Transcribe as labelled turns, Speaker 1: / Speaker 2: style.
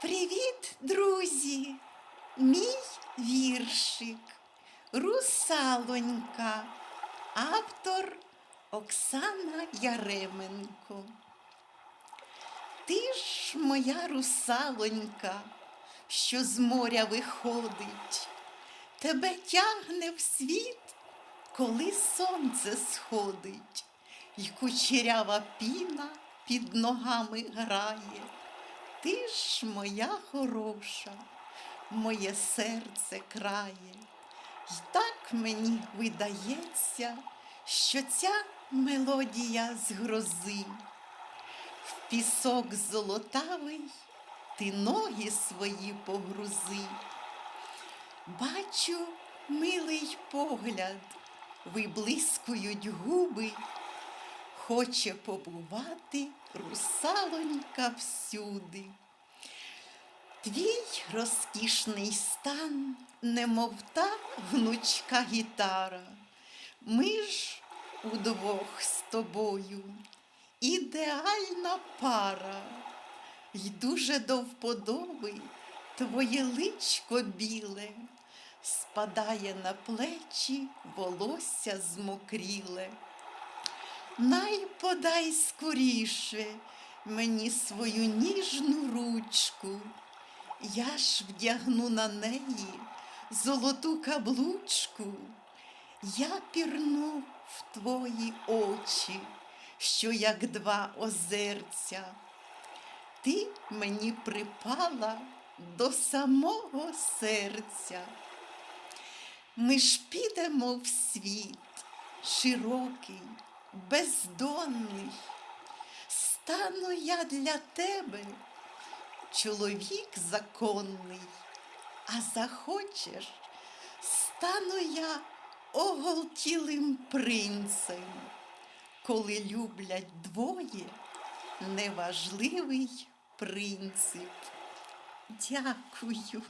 Speaker 1: Привіт, друзі! Мій віршик Русалонька, автор Оксана Яременко. Ти ж моя русалонька, що з моря виходить, тебе тягне в світ, коли сонце сходить, І кучерява піна під ногами грає. Ти ж моя хороша, моє серце крає. І так мені видається, що ця мелодія з грози. В пісок золотавий ти ноги свої погрузи. Бачу милий погляд, виблискують губи, хоче побувати русалонька всюди. Твій розкішний стан, немов та гнучка гітара. Ми ж удвох з тобою ідеальна пара. Й дуже до вподоби твоє личко біле, спадає на плечі волосся змокріле. Най подай скоріше мені свою ніжну ручку, я ж вдягну на неї золоту каблучку, я пірну в твої очі, що як два озерця. Ти мені припала до самого серця. Ми ж підемо в світ широкий, бездонний. Стану я для тебе, чоловік законний, а захочеш, стану я оголтілим принцем, коли люблять двоє неважливий принцип. Дякую.